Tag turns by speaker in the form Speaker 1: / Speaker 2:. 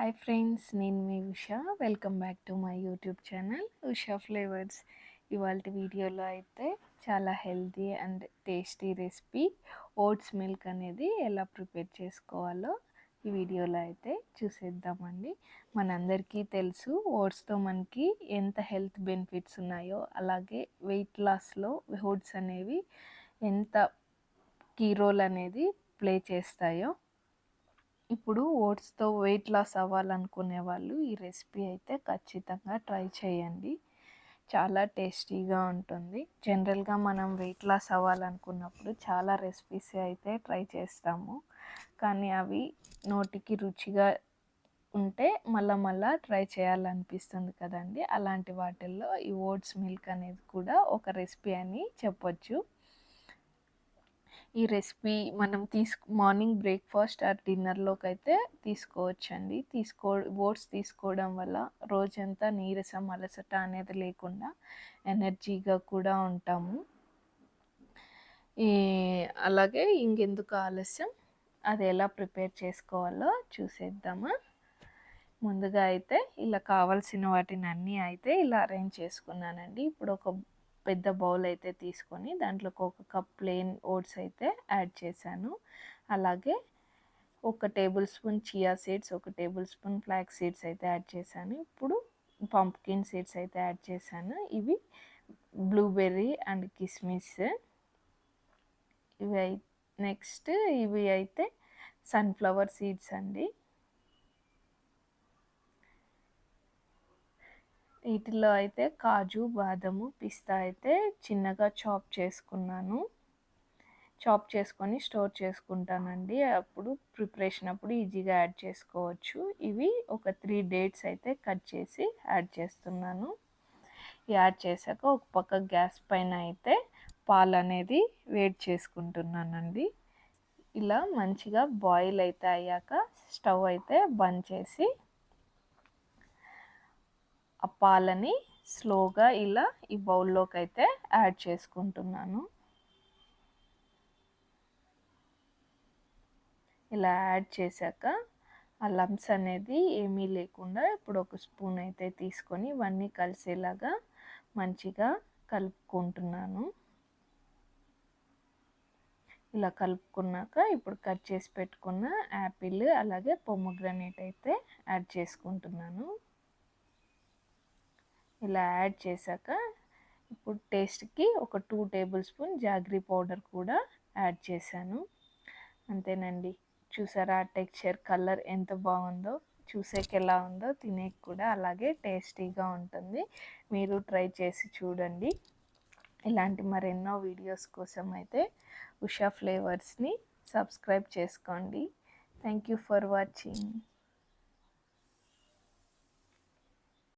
Speaker 1: Hi friends నేను మీ Usha. Welcome back to my YouTube channel Usha flavours ఇవాళ వీడియోలో అయితే చాలా healthy and tasty recipe oats milk అనేది ఎలా ప్రిపేర్ చేసుకోవాలో ఈ వీడియోలో అయితే చూసేద్దామండి. మనందరికీ తెలుసు ఓట్స్తో మనకి ఎంత హెల్త్ బెనిఫిట్స్ ఉన్నాయో అలాగే వెయిట్ లాస్లో ఓట్స్ అనేవి ఎంత కీ రోల్ అనేది ప్లే చేస్తాయో. ఇప్పుడు ఓట్స్తో వెయిట్ లాస్ అవ్వాలనుకునే వాళ్ళు ఈ రెసిపీ అయితే ఖచ్చితంగా ట్రై చేయండి. చాలా టేస్టీగా ఉంటుంది. జనరల్గా మనం వెయిట్ లాస్ అవ్వాలనుకున్నప్పుడు చాలా రెసిపీస్ అయితే ట్రై చేస్తాము. కానీ అవి నోటికి రుచిగా ఉంటే మళ్ళా మళ్ళా ట్రై చేయాలనిపిస్తుంది కదండి. అలాంటి వాటిల్లో ఈ ఓట్స్ మిల్క్ అనేది కూడా ఒక రెసిపీ అని చెప్పొచ్చు. ఈ రెసిపీ మనం తీసుకు మార్నింగ్ బ్రేక్ఫాస్ట్ ఆర్ డిన్నర్లోకి అయితే తీసుకోవచ్చండి. తీసుకో ఓట్స్ తీసుకోవడం వల్ల రోజంతా నీరసం అలసట అనేది లేకుండా ఎనర్జీగా కూడా ఉంటాము. అలాగే ఇంకెందుకు ఆలస్యం? అది ఎలా ప్రిపేర్ చేసుకోవాలో చూసేద్దామా? ముందుగా అయితే ఇలా కావాల్సిన వాటిని అన్నీ అయితే ఇలా అరేంజ్ చేసుకున్నానండి. ఇప్పుడు ఒక పెద్ద బౌల్ అయితే తీసుకొని దాంట్లోకి ఒక కప్ ప్లెయిన్ ఓట్స్ అయితే యాడ్ చేశాను. అలాగే ఒక టేబుల్ స్పూన్ చియా సీడ్స్ ఒక టేబుల్ స్పూన్ ఫ్లాక్ సీడ్స్ అయితే యాడ్ చేశాను. ఇప్పుడు పంప్కిన్ సీడ్స్ అయితే యాడ్ చేశాను. ఇవి బ్లూబెర్రీ అండ్ కిస్మిస్. ఇవి నెక్స్ట్ ఇవి అయితే సన్ఫ్లవర్ సీడ్స్ అండి. వీటిలో అయితే కాజు బాదము పిస్తా అయితే చిన్నగా చాప్ చేసుకున్నాను. చాప్ చేసుకొని స్టోర్ చేసుకుంటానండి. అప్పుడు ప్రిపరేషన్ అప్పుడు ఈజీగా యాడ్ చేసుకోవచ్చు. ఇవి ఒక త్రీ డేట్స్ అయితే కట్ చేసి యాడ్ చేస్తున్నాను. యాడ్ చేశాక ఒక పక్క గ్యాస్ పైన అయితే పాలు అనేది వేడి చేసుకుంటున్నానండి. ఇలా మంచిగా బాయిల్ అయితే అయ్యాక స్టవ్ అయితే బంద్ చేసి ఆ పాలని స్లోగా ఇలా ఈ బౌల్లోకి అయితే యాడ్ చేసుకుంటున్నాను. ఇలా యాడ్ చేశాక ఆ లంప్స్ అనేది ఏమీ లేకుండా ఇప్పుడు ఒక స్పూన్ అయితే తీసుకొని ఇవన్నీ కలిసేలాగా మంచిగా కలుపుకుంటున్నాను. ఇలా కలుపుకున్నాక ఇప్పుడు కట్ చేసి పెట్టుకున్న యాపిల్ అలాగే పొమ్మగ్రనేట్ అయితే యాడ్ చేసుకుంటున్నాను. ఇలా యాడ్ చేశాక ఇప్పుడు టేస్ట్కి ఒక two tablespoon jaggery powder కూడా యాడ్ చేశాను. అంతేనండి. చూసారా టెక్స్చర్ కలర్ ఎంత బాగుందో చూసేకి ఎలా ఉందో తినేకి కూడా అలాగే టేస్టీగా ఉంటుంది. మీరు ట్రై చేసి చూడండి. ఇలాంటి మరెన్నో వీడియోస్ కోసం అయితే ఉషా ఫ్లేవర్స్ని సబ్స్క్రైబ్ చేసుకోండి. Thank you for watching.